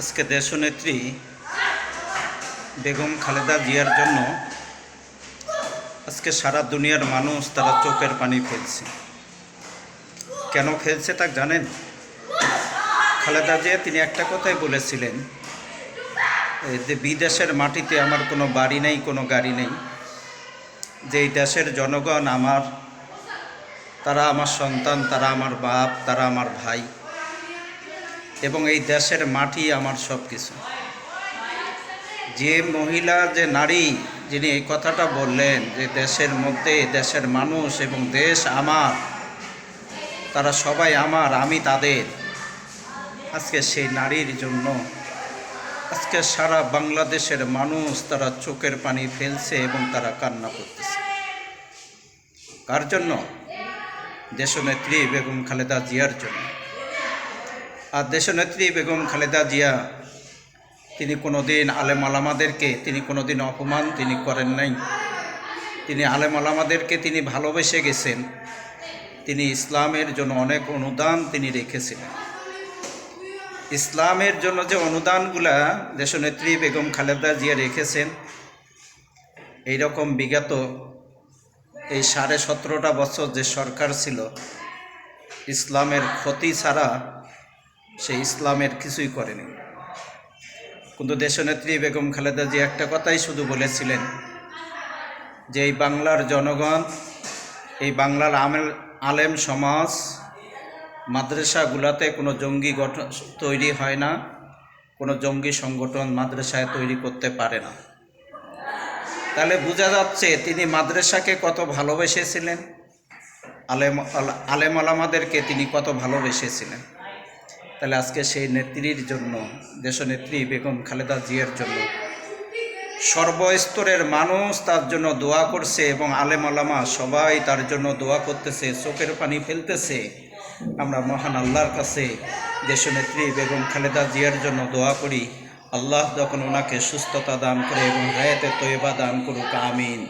আজকে দেশনেত্রী বেগম খালেদা জিয়ার জন্য আজকে সারা দুনিয়ার মানুষ তারা চোখের পানি ফেলছে। কেন ফেলছে তা জানেন? খালেদা জিয়া তিনি একটা কথাই বলেছিলেন যে বিদেশের মাটিতে আমার কোনো বাড়ি নেই, কোনো গাড়ি নেই যে এই দেশের জনগণ আমার, তারা আমার সন্তান, তারা আমার বাপ, তারা আমার ভাই এবং এই দেশের মাটি আমার সব কিছু যে মহিলা, যে নারী যিনি এই কথাটা বললেন যে দেশের মধ্যে, দেশের মানুষ এবং দেশ আমার, তারা সবাই আমার, আমি তাদের, আজকে সেই নারীর জন্য, আজকে সারা বাংলাদেশের মানুষ তারা চোখের পানি ফেলছে এবং তারা কান্না করতেছে। কার জন্য? দেশনেত্রী বেগম খালেদা জিয়ার জন্য। আর দেশনেত্রী বেগম খালেদা জিয়া, তিনি কোনোদিন আলেম আলামাদেরকে, তিনি কোনোদিন অপমান তিনি করেন নাই। তিনি আলেম আলামাদেরকে তিনি ভালোবেসে গেছেন। তিনি ইসলামের জন্য অনেক অনুদান তিনি রেখেছিলেন ইসলামের জন্য যে অনুদানগুলা দেশনেত্রী বেগম খালেদা জিয়া রেখেছেন এই রকম বিগত এই সাড়ে সতেরোটা বছর যে সরকার ছিল, ইসলামের ক্ষতি ছাড়া সে ইসলামের কিছুই করেনি। কিন্তু দেশনেত্রী বেগম খালেদা জি একটা কথাই শুধু বলেছিলেন যে, এই বাংলার জনগণ, এই বাংলার আমেল, আলেম সমাজ, মাদ্রাসাগুলোতে কোনো জঙ্গি গঠন তৈরি হয় না, কোনো জঙ্গি সংগঠন মাদ্রাসায় তৈরি করতে পারে না। তাহলে বোঝা যাচ্ছে তিনি মাদ্রাসাকে কত ভালোবেসেছিলেন, আলেম, আল- আলেম আলামাদেরকে তিনি কত ভালোবেসেছিলেন। তাহলে আজকে সেই নেত্রীর জন্য, দেশনেত্রী বেগম খালেদা জিয়ার জন্য। সর্বস্তরের মানুষ তার জন্য দোয়া করছে এবং আলেম আলামা সবাই তার জন্য দোয়া করতেছে, চোখের পানি ফেলতেছে। আমরা মহান আল্লাহর কাছে দেশনেত্রী বেগম খালেদা জিয়ার জন্য দোয়া করি। আল্লাহ যখন ওনাকে সুস্থতা দান করে এবং হায়াতে তৈবা দান করুক, আমিন।